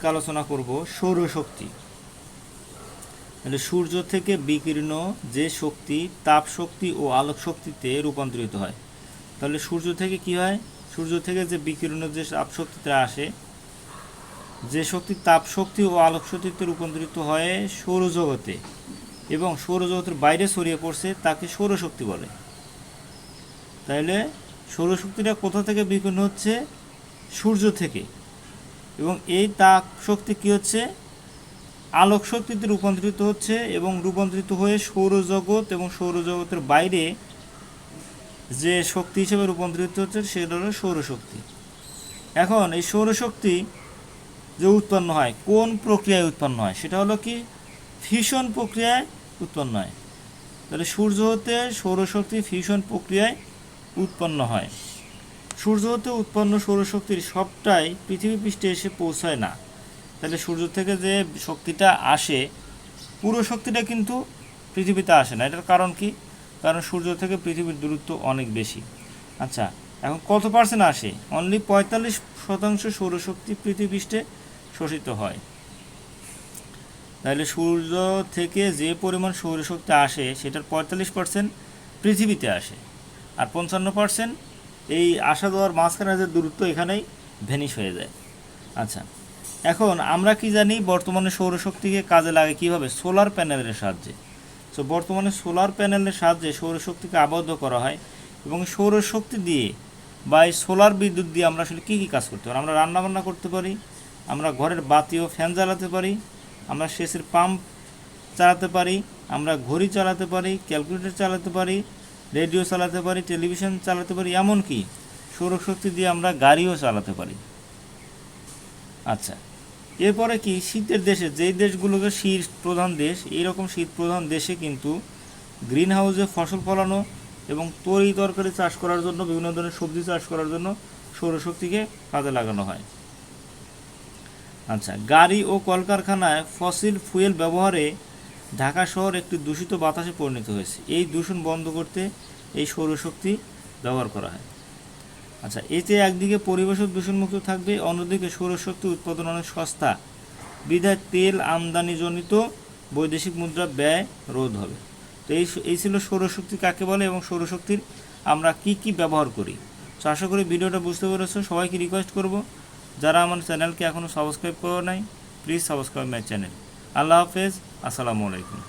আজকে আলোচনা করব সৌরশক্তি। তাহলে সূর্য থেকে বিকীর্ণ যে শক্তি, তাপ শক্তি ও আলোক শক্তিতে রূপান্তরিত হয়। তাহলে সূর্য থেকে কি হয়? সূর্য থেকে যে বিকীর্ণ যে তাপ শক্তিতে আসে, যে শক্তি তাপ শক্তি ও আলোক শক্তিতে রূপান্তরিত হয় সৌরজগতে এবং সৌরজগতের বাইরে ছড়িয়ে পড়ছে, তাকে সৌরশক্তি বলে। তাহলে সৌরশক্তিটা কোথা থেকে বিকীর্ণ হচ্ছে? সূর্য থেকে। এবং এই তাপ শক্তি কী হচ্ছে? আলোক শক্তিতে রূপান্তরিত হচ্ছে এবং রূপান্তরিত হয়ে সৌরজগৎ এবং সৌরজগতের বাইরে যে শক্তি হিসেবে রূপান্তরিত হচ্ছে সেটা হলো সৌরশক্তি। এখন এই সৌরশক্তি যে উৎপন্ন হয়, কোন প্রক্রিয়ায় উৎপন্ন হয়? সেটা হলো কি? ফিউশন প্রক্রিয়ায় উৎপন্ন হয়। তাহলে সূর্য হতে সৌরশক্তি ফিউশন প্রক্রিয়ায় উৎপন্ন হয়। সূর্য হতে উৎপন্ন সৌরশক্তির সবটাই পৃথিবী পৃষ্ঠে এসে পৌঁছায় না। তাহলে সূর্য থেকে যে শক্তিটা আসে, পুরো শক্তিটা কিন্তু পৃথিবীতে আসে না। এটার কারণ কি? কারণ সূর্য থেকে পৃথিবীর দূরত্ব অনেক বেশি। আচ্ছা এখন কত পার্সেন্ট আসে? অনলি পঁয়তাল্লিশ শতাংশ সৌরশক্তি পৃথিবী পৃষ্ঠে শোষিত হয়। তাহলে সূর্য থেকে যে পরিমাণ সৌরশক্তি আসে, সেটার পঁয়তাল্লিশ পার্সেন্ট পৃথিবীতে আসে। আর পঞ্চান্ন পার্সেন্ট এই আসা যাওয়ার মাঝখানে যে দূরত্ব এখানেই ভেনিশ হয়ে যায়। আচ্ছা এখন আমরা কি জানি বর্তমানে সৌরশক্তিকে কাজে লাগে কীভাবে? সোলার প্যানেলের সাহায্যে। সো বর্তমানে সোলার প্যানেলের সাহায্যে সৌরশক্তিকে আবদ্ধ করা হয় এবং সৌরশক্তি দিয়ে বা এই সোলার বিদ্যুৎ দিয়ে আমরা আসলে কী কী কাজ করতে পারি? আমরা রান্নাবান্না করতে পারি, আমরা ঘরের বাতি ও ফ্যান চালাতে পারি, আমরা সেচের পাম্প চালাতে পারি, আমরা ঘড়ি চালাতে পারি, ক্যালকুলেটর চালাতে পারি রেডিও চালাতে পারি, টেলিভিশন চালাতে পারি, এমনকি সৌরশক্তি দিয়ে আমরা গাড়িও চালাতে পারি। আচ্ছা এরপরে কি? শীতের দেশে, যেই দেশগুলোকে শীত প্রধান দেশ, এইরকম শীত প্রধান দেশে কিন্তু গ্রিন হাউসে ফসল ফলানো এবং তরি তরকারি চাষ করার জন্য, বিভিন্ন ধরনের সবজি চাষ করার জন্য সৌরশক্তিকে কাজে লাগানো হয়। আচ্ছা গাড়ি ও কলকারখানায় ফসিল ফুয়েল ব্যবহারে ঢাকা শহর একটি দূষিত বাতাসে পরিণত হয়েছে। এই দূষণ বন্ধ করতে এই সৌরশক্তি ব্যবহার করা হয়। আচ্ছা এতে একদিকে পরিবেশও দূষণমুক্ত থাকবে, অন্যদিকে সৌরশক্তি উৎপাদন অনেক সস্তা। বিধায় তেল আমদানিজনিত বৈদেশিক মুদ্রা ব্যয় রোধ হবে। তো এই এই ছিল সৌরশক্তি কাকে বলে এবং সৌরশক্তির আমরা কি কি ব্যবহার করি। তো আশা করি ভিডিওটা বুঝতে পেরেছ সবাইকে রিকোয়েস্ট করব, যারা আমার চ্যানেলকে এখনও সাবস্ক্রাইব করো নাই প্লিজ সাবস্ক্রাইব মাই চ্যানেল আল্লাহ হাফেজ। আসসালামু আলাইকুম।